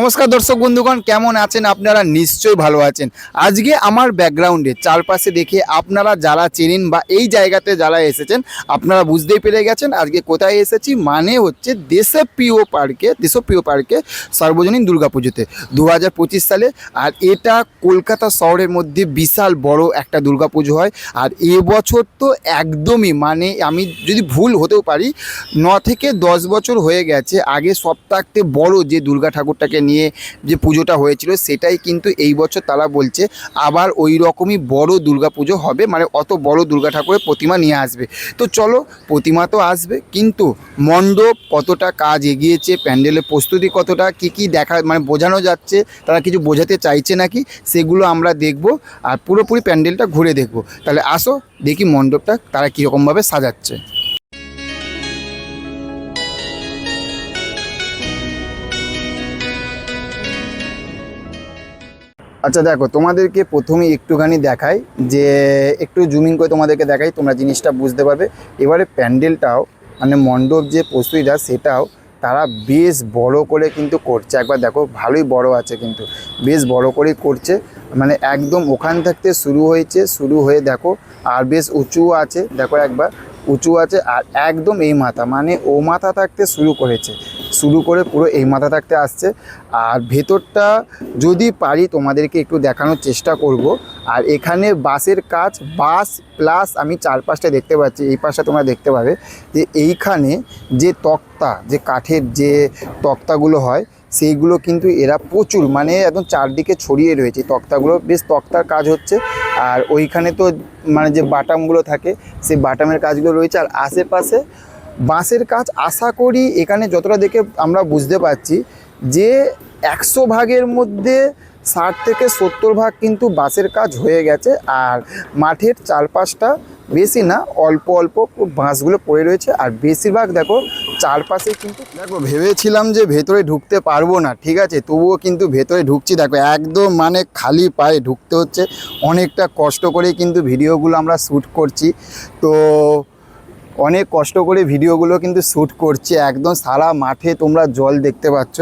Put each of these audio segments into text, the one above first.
নমস্কার দর্শক বন্ধুগণ, কেমন আছেন? আপনারা নিশ্চয়ই ভালো আছেন। আজকে আমার ব্যাকগ্রাউন্ডে চারপাশে দেখে আপনারা যারা চেনেন বা এই জায়গাতে যারা এসেছেন, আপনারা বুঝতেই পেরে গেছেন আজকে কোথায় এসেছি। মানে হচ্ছে দেশপ্রিয় পার্কে দেশপ্রিয় পার্কে সার্বজনীন দুর্গাপুজোতে। দু হাজার পঁচিশ সালে, আর এটা কলকাতা শহরের মধ্যে বিশাল বড় একটা দুর্গাপুজো হয়। আর এবছর তো একদমই মানে আমি যদি ভুল হতেও পারি, ন থেকে দশ বছর হয়ে গেছে, আগে সপ্তাহতে বড় যে দুর্গা ঠাকুরটাকে নিয়ে যে পুজোটা হয়েছিল সেটাই কিন্তু এই বছর তারা বলছে আবার ওই রকমই বড় দুর্গা পুজো হবে মানে অত বড় দুর্গা ঠাকুরের প্রতিমা নিয়ে আসবে। তো চলো, প্রতিমা তো আসবে, কিন্তু মণ্ডপ কতটা কাজ এগিয়েছে, প্যান্ডেলের প্রস্তুতি কতটা, কি কি দেখা মানে বোঝানো যাচ্ছে, তারা কিছু বোঝাতে চাইছে নাকি, সেগুলো আমরা দেখব আর পুরোপুরি প্যান্ডেলটা ঘুরে দেখব। তাহলে আসো, দেখি মণ্ডপটা তারা কীরকমভাবে সাজাচ্ছে। আচ্ছা দেখো, তোমাদেরকে প্রথমে একটুখানি দেখাই যে, একটু জুমিং করে তোমাদেরকে দেখাই, তোমরা জিনিসটা বুঝতে পারবে। এবারে প্যান্ডেলটাও মানে মণ্ডপ যে প্রস্তুতিটা, সেটাও তারা বেশ বড় করে কিন্তু করছে। একবার দেখো, ভালোই বড় আছে কিন্তু, বেশ বড় করেই করছে। মানে একদম ওখান থাকতে শুরু হয়েছে, শুরু হয়ে দেখো, আর বেশ উঁচু আছে। দেখো একবার উঁচু আছে, আর একদম এই মাথা মানে ও মাথা থাকতে শুরু করেছে। শুরু করে পুরো এই মাথা থাকতে আসছে। আর ভেতরটা যদি পারি তোমাদেরকে একটু দেখানোর চেষ্টা করব। আর এখানে বাসের কাজ, বাস প্লাস আমি চারপাশটা দেখতে পাচ্ছি, এই পাশটা তোমরা দেখতে পাবে যে এইখানে যে তক্তা, যে কাঠের যে তক্তাগুলো হয়, সেইগুলো কিন্তু এরা প্রচুর মানে একদম চারদিকে ছড়িয়ে রয়েছে তক্তাগুলো। বেশ তক্তার কাজ হচ্ছে। আর ওইখানে তো মানে যে বাটামগুলো থাকে, সেই বাটামের কাজগুলো রয়েছে। আর আশেপাশে বাঁশের কাজ আশা করি এখানে যতটা দেখে আমরা বুঝতে পারছি যে একশো ভাগের মধ্যে ষাট থেকে সত্তর ভাগ কিন্তু বাঁশের কাজ হয়ে গেছে আর মাঠের চারপাশটা বেশি না, অল্প অল্প বাঁশগুলো পড়ে রয়েছে আর বেশিরভাগ দেখো চারপাশে কিন্তু দেখো, ভেবেছিলাম যে ভেতরে ঢুকতে পারব না, ঠিক আছে, তবুও কিন্তু ভেতরে ঢুকছি। দেখো, একদম মানে খালি পায়ে ঢুকতে হচ্ছে, অনেকটা কষ্ট করে কিন্তু ভিডিওগুলো আমরা শ্যুট করছি। তো অনেক কষ্ট করে ভিডিওগুলো কিন্তু শ্যুট করছে। একদম সারা মাঠে তোমরা জল দেখতে পাচ্ছ।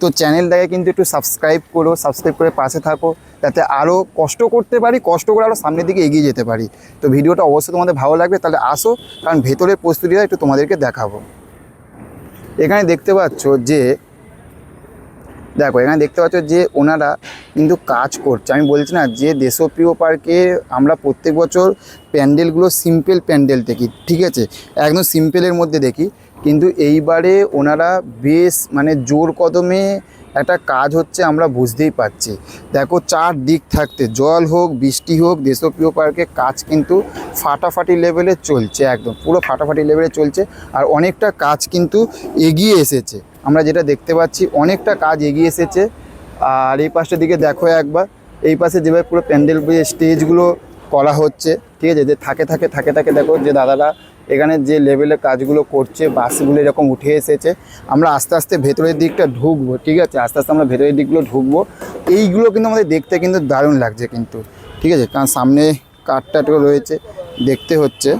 তো চ্যানেলটাকে কিন্তু একটু সাবস্ক্রাইব করো সাবস্ক্রাইব করে পাশে থাকো, যাতে আরও কষ্ট করতে পারি, কষ্ট করে আরও সামনের দিকে এগিয়ে যেতে পারি। তো ভিডিওটা অবশ্যই তোমাদের ভালো লাগবে, তাহলে আসো, কারণ ভেতরের প্রস্তুতিটা একটু তোমাদেরকে দেখাবো। এখানে দেখতে পাচ্ছ যে দেখো, এখানে দেখতে পাচ্ছ যে ওনারা কিন্তু কাজ করছে। আমি বলছি না যে দেশপ্রিয় পার্কে আমরা প্রত্যেক বছর প্যান্ডেলগুলো সিম্পল প্যান্ডেল দেখি, ঠিক আছে? একদম সিম্পলের মধ্যে দেখি। কিন্তু এইবারে ওনারা বেশ মানে জোর কদমে একটা কাজ হচ্ছে আমরা বুঝতেই পারছি। দেখো চার দিক থাকতে, জল হোক, বৃষ্টি হোক, দেশপ্রিয় পার্কে কাজ কিন্তু ফাটাফাটি লেভেলে চলছে একদম, পুরো ফাটাফাটি লেভেলে চলছে। আর অনেকটা কাজ কিন্তু এগিয়ে এসেছে। আমরা যেটা দেখতে পাচ্ছি, অনেকটা কাজ এগিয়ে এসেছে। আর এই পাশটার দিকে দেখো একবার, এই পাশে যেভাবে পুরো প্যান্ডেল স্টেজগুলো করা হচ্ছে, ঠিক আছে? যে থাকে থাকে থাকে থাকে, দেখো যে দাদারা এখানে যে লেভেলে কাজগুলো করছে, বাসগুলো এরকম উঠে এসেছে। আমরা আস্তে আস্তে ভেতরের দিকটা ঢুকবো, ঠিক আছে? আস্তে আস্তে আমরা ভেতরের দিকগুলো ঢুকবো। এইগুলো কিন্তু আমাদের দেখতে কিন্তু দারুণ লাগছে কিন্তু, ঠিক আছে? কারণ সামনে কাঠটাটও রয়েছে, দেখতে হচ্ছে।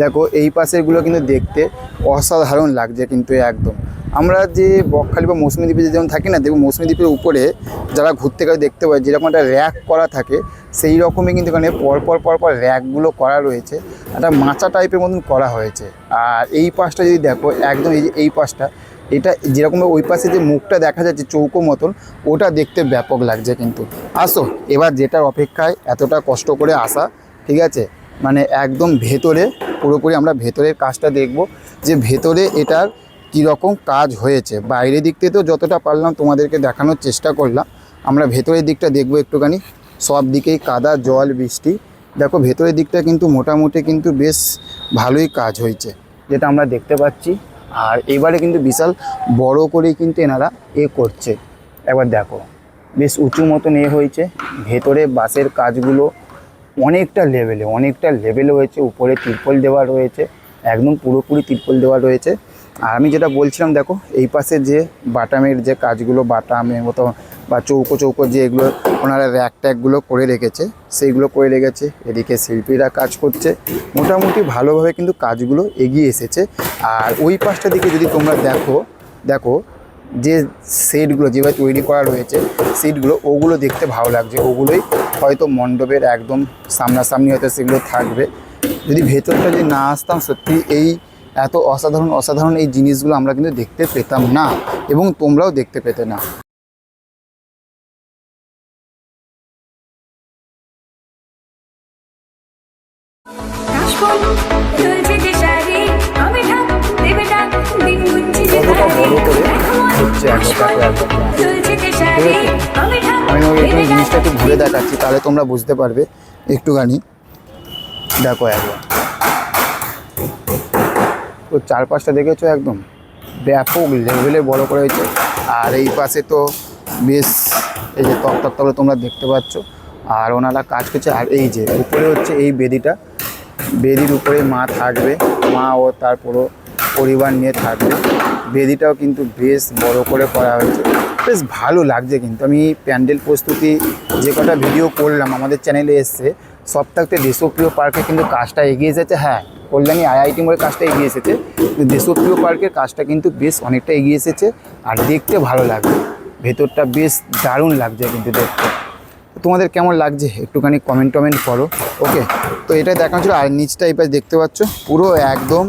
দেখো, এই পাশেরগুলো কিন্তু দেখতে অসাধারণ লাগছে কিন্তু একদম। আমরা যে বকখালি বা মৌসুমী দ্বীপে যেমন থাকি না, দেখব মৌসুমী দ্বীপের উপরে যারা ঘুরতে গেলে দেখতে পায়, যেরকম একটা র্যাক করা থাকে, সেই রকমই কিন্তু এখানে পরপর পরপর র্যাকগুলো করা রয়েছে, একটা মাচা টাইপের মতন করা হয়েছে। আর এই পাশটা যদি দেখো, একদম এই যে এই পাশটা, এটা যেরকম ওই পাশে যে মুখটা দেখা যাচ্ছে চৌকো মতন, ওটা দেখতে ব্যাপক লাগছে কিন্তু। আসো, এবার যেটার অপেক্ষায় এতটা কষ্ট করে আসা, ঠিক আছে? মানে একদম ভেতরে, পুরোপুরি আমরা ভেতরের কাজটা দেখব, যে ভেতরে এটার কীরকম কাজ হয়েছে। বাইরের দিক থেকে তো যতটা পারলাম তোমাদেরকে দেখানোর চেষ্টা করলাম। আমরা ভেতরের দিকটা দেখব একটুখানি। সব দিকেই কাদা, জল, বৃষ্টি। দেখো, ভেতরের দিকটা কিন্তু মোটামুটি কিন্তু বেশ ভালোই কাজ হয়েছে, যেটা আমরা দেখতে পাচ্ছি। আর এবারে কিন্তু বিশাল বড় করেই কিন্তু এনারা এ করছে। একবার দেখো, বেশ উঁচু মতন এ হয়েছে। ভেতরে বাসের কাজগুলো অনেকটা লেভেলে অনেকটা লেভেলে হয়েছে। উপরে তিরপল দেওয়া রয়েছে। একদম পুরোপুরি তিরপল দেওয়া রয়েছে। আর আমি যেটা বলছিলাম, দেখো, এই পাশে যে বাটামের যে কাজগুলো, বাটামের মতো বা চৌকো চৌকো যে এগুলো ওনারা র্যাক ট্যাকগুলো করে রেখেছে, সেইগুলো করে রেখেছে, এদিকে শিল্পীরা কাজ করছে। মোটামুটি ভালোভাবে কিন্তু কাজগুলো এগিয়ে এসেছে। আর ওই পাশটা দিকে যদি তোমরা দেখো দেখো, যে সেটগুলো যেভাবে তৈরি করা রয়েছে সিটগুলো ওগুলো দেখতে ভালো লাগছে। ওগুলোই হয়তো মণ্ডপের একদম সামনাসামনি হয়তো সেগুলো থাকবে। যদি ভেতরটা যদি না আসতাম, সত্যি এই এত অসাধারণ অসাধারণ এই জিনিসগুলো আমরা কিন্তু দেখতে পেতাম না এবং তোমরাও দেখতে পেতে না। আমি জিনিসটা একটু ঘুরে দেখাচ্ছি তাহলে তোমরা বুঝতে পারবে। একটুখানি। দেখো একবার তো চারপাশটা দেখেছ একদম? ব্যাপক লেভেলে বড় করে হয়েছে। আর এই পাশে তো বেশ এই যে তক তক তোমরা দেখতে পাচ্ছ। আর ওনারা কাজ করছে, আর এই যে উপরে হচ্ছে এই বেদিটা। বেদির উপরে মা থাকবে, মা ও তার পুরো পরিবার নিয়ে থাকবে। বেদিটাও কিন্তু বেশ বড় করে করা হয়েছে। বেশ ভালো লাগছে কিন্তু। আমি প্যান্ডেল প্রস্তুতি যে কটা ভিডিও করলাম, আমাদের চ্যানেলে এসছে সব থাকতে দেশপ্রিয় পার্কে কিন্তু কাজটা এগিয়ে এসেছে হ্যাঁ কল্যাণী আইআইটি মোড়ে কাজটা এগিয়ে এসেছে। দেশপ্রিয় পার্কের কাজটা কিন্তু বেশ অনেকটা এগিয়ে এসেছে আর দেখতে ভালো লাগছে। ভেতরটা বেশ দারুণ লাগছে কিন্তু দেখতে। তোমাদের কেমন লাগছে? একটুখানি কমেন্ট টমেন্ট করো ওকে তো এটা দেখানো ছিল আর নিচটা এই দেখতে পাচ্ছ, পুরো একদম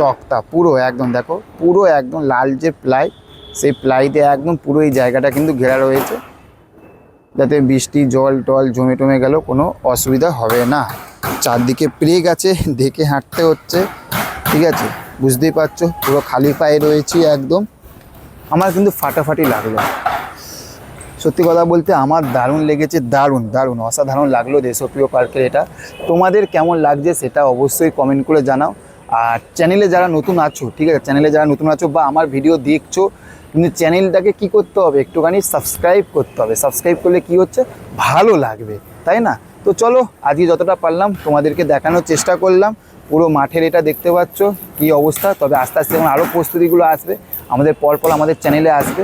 তক্তা, পুরো একদম দেখো, পুরো একদম লাল যে প্লাই সেই প্লাইতে একদম পুরো এই জায়গাটা কিন্তু ঘেরা রয়েছে। যাতে বৃষ্টি, জল, টল জমে টমে গেল কোনো অসুবিধা হবে না। চারদিকে প্রেগ আছে দেখে হাঁটতে হচ্ছে, ঠিক আছে? বুঝতেই পারছ? পুরো খালি পায়ে রয়েছি একদম। আমার কিন্তু ফাটাফাটি লাগল। সত্যি কথা বলতে আমার দারুণ লেগেছে, দারুণ দারুণ, অসাধারণ লাগল দেশপ্রিয় পার্কের এটা। তোমাদের কেমন লাগছে সেটা অবশ্যই কমেন্ট করে জানাও। আর চ্যানেলে যারা নতুন আছো, ঠিক আছে? চ্যানেলে যারা নতুন আছো বা আমার ভিডিও দেখছ কিন্তু চ্যানেলটাকে কি করতে হবে? একটুখানি সাবস্ক্রাইব করতে হবে। সাবস্ক্রাইব করলে কি হচ্ছে? ভালো লাগবে, তাই না? তো চলো, আজকে যতটা পারলাম তোমাদেরকে দেখানোর চেষ্টা করলাম। পুরো মাঠের এটা দেখতে পাচ্ছ, কি অবস্থা। তবে আস্তে আস্তে এখন আরও প্রস্তুতিগুলো আসবে। আমাদের পরপর আমাদের চ্যানেলে আসবে।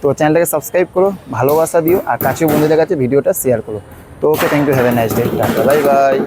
তো চ্যানেলটাকে সাবস্ক্রাইব করো, ভালোবাসা দিও, আর কাছে বন্ধুদের কাছে ভিডিওটা শেয়ার করো। তো okay thank you have a nice day tata bye bye